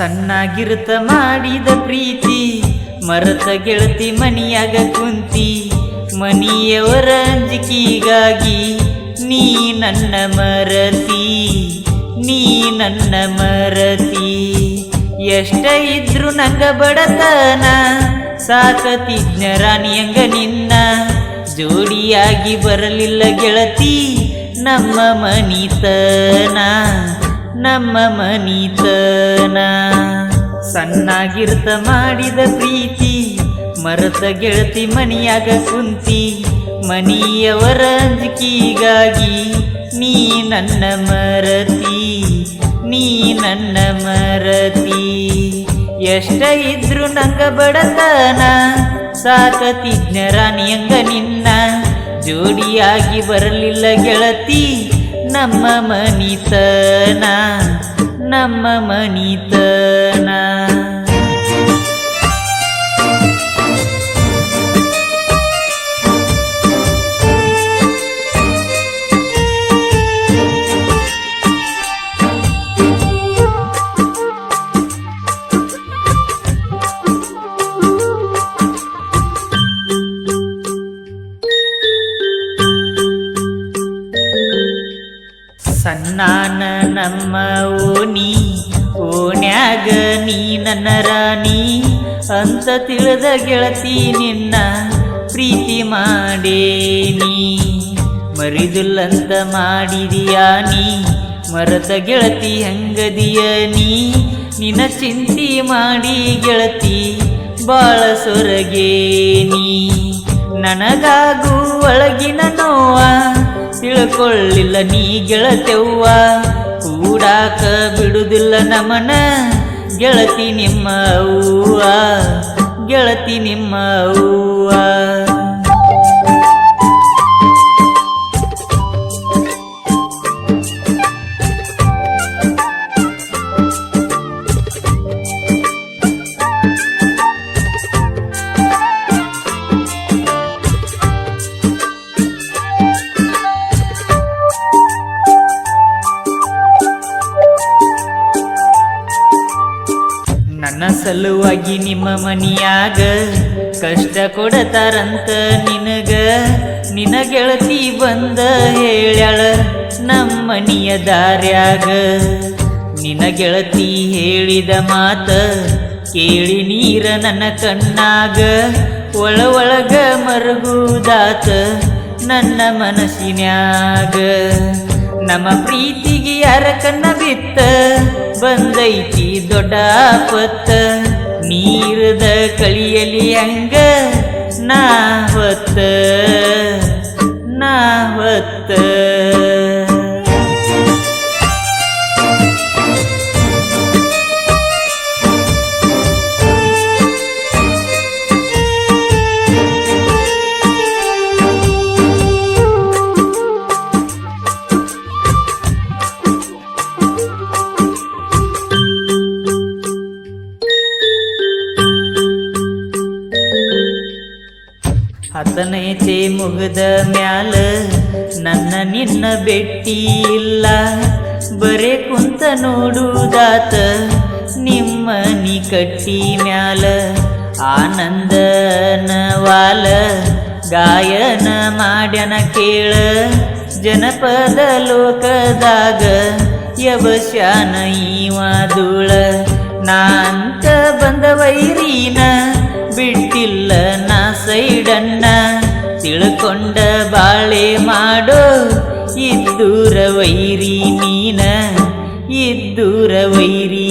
ಸಣ್ಣಾಗಿರುತ್ತ ಮಾಡಿದ ಪ್ರೀತಿ, ಮರತ ಗೆಳತಿ ಮನಿಯಾಗ ಕುಂತಿ, ಮನಿಯವರ ಅಂಜಿಕೆಗಾಗಿ ನೀ ನನ್ನ ಮರತಿ, ನೀ ನನ್ನ ಮರತಿ. ಎಷ್ಟ ಇದ್ರು ನಂಗ ಬಡತನ ಸಾಕತಿಜ್ಞ ರಾಣಿಯಂಗ ನಿನ್ನ. ಜೋಡಿಯಾಗಿ ಬರಲಿಲ್ಲ ಗೆಳತಿ, ನಮ್ಮ ಮನಿತನ. ನಮ್ಮ ಮನಿತನ ಸಣ್ಣಾಗಿರ್ತ ಮಾಡಿದ ಪ್ರೀತಿ, ಮರತ ಗೆಳತಿ ಮನಿಯಾಗ ಕುಂತಿ. ಮನಿಯವರ ಅಂಜಿಕೆಗಾಗಿ ನೀ ನನ್ನ ಮರತಿ, ನೀ ನನ್ನ ಮರತಿ. ಎಷ್ಟ ಇದ್ರು ನಂಗ ಬಡತನ ಸಾಕತಿಜ್ಞ ರಾಣಿಯಂಗ ನಿನ್ನ. ಜೋಡಿಯಾಗಿ ಬರಲಿಲ್ಲ ಗೆಳತಿ ನಮ್ಮ ಮನಿತನ ನಮ್ಮ ಮನಿತನ. ನಮ್ಮ ಓಣಿ ಓಣ್ಯಾಗ ನೀ ನನ್ನ ರಾಣಿ. ಅಂತ ತಿಳಿದ ಗೆಳತಿ ನಿನ್ನ ಪ್ರೀತಿ ಮಾಡೇನಿ. ಮರಿದುಲ್ಲಂತ ಮಾಡಿದೀಯಾ ನೀ? ಮರದ ಗೆಳತಿ ಹಂಗದಿಯ ನೀ? ನಿನ್ನ ಚಿಂತಿ ಮಾಡಿ ಗೆಳತಿ ಬಾಳ ಸೊರಗೇನಿ. ನನಗಾಗೂ ಒಳಗಿನ ನೋವ ತಿಳ್ಕೊಳ್ಳಿಲ್ಲ ನೀ ಗೆಳತೆವ್ವ. ಕೂಡಾಕ ಬಿಡುದಿಲ್ಲ ನಮನ. ಗೆಳತಿ ನಿಮ್ಮ ಹೂವ ಗೆಳತಿ ನಿಮ್ಮ ಅವ್ವ. ಸಲುವಾಗಿ ನಿಮ್ಮ ಮನಿಯಾಗ ಕಷ್ಟ ಕೊಡತಾರಂತ ನಿನಗ ನಿನ ಗೆಳತಿ ಬಂದ ಹೇಳ್ಯಾಳ ನಮ್ಮ ಮನಿಯ ದಾರ್ಯಾಗ. ನಿನ ಗೆಳತಿ ಹೇಳಿದ ಮಾತ ಕೇಳಿ ನೀರ ನನ್ನ ಕಣ್ಣಾಗ, ಒಳ ಒಳಗ ಮರಗುದಾತ ನನ್ನ ಮನಸ್ಸಿನ್ಯಾಗ. ನಮ್ಮ ಪ್ರೀತಿಗೆ ಕಣ್ಣ ಬಿತ್ತ ಬಂದೈತಿ ದೊಡ್ಡ ಪತ್ತ ನೀರದ ಕಳಿಯಲಿ ಹಂಗ ನಾ ಹೊತ್ತ ಮುಗದ ಮ್ಯಾಲ ನನ್ನ ನಿನ್ನ ಬೆಟ್ಟಿ ಇಲ್ಲ. ಬರೇ ಕುಂತ ನೋಡುದಾತ ನಿಮ್ಮ ನೀ ಕಟ್ಟಿ ಮ್ಯಾಲ. ಆನಂದನ ವಾಲ ಗಾಯನ ಮಾಡ್ಯನ ಕೇಳ. ಜನಪದ ಲೋಕದಾಗ ಯವಶ್ಯಾನ ಈವಾದುಳ. ನಾಂತ ಬಂದ ವೈರೀನ ಬಿಟ್ಟಿಲ್ಲ ನಾ ಸೈಡನ್ನ. ತಿಳ್ಕೊಂಡ ಬಾಳೆ ಮಾಡೋ ಇದ್ದೂರ ವೈರಿ ನೀನ ಇದ್ದೂರ ವೈರಿ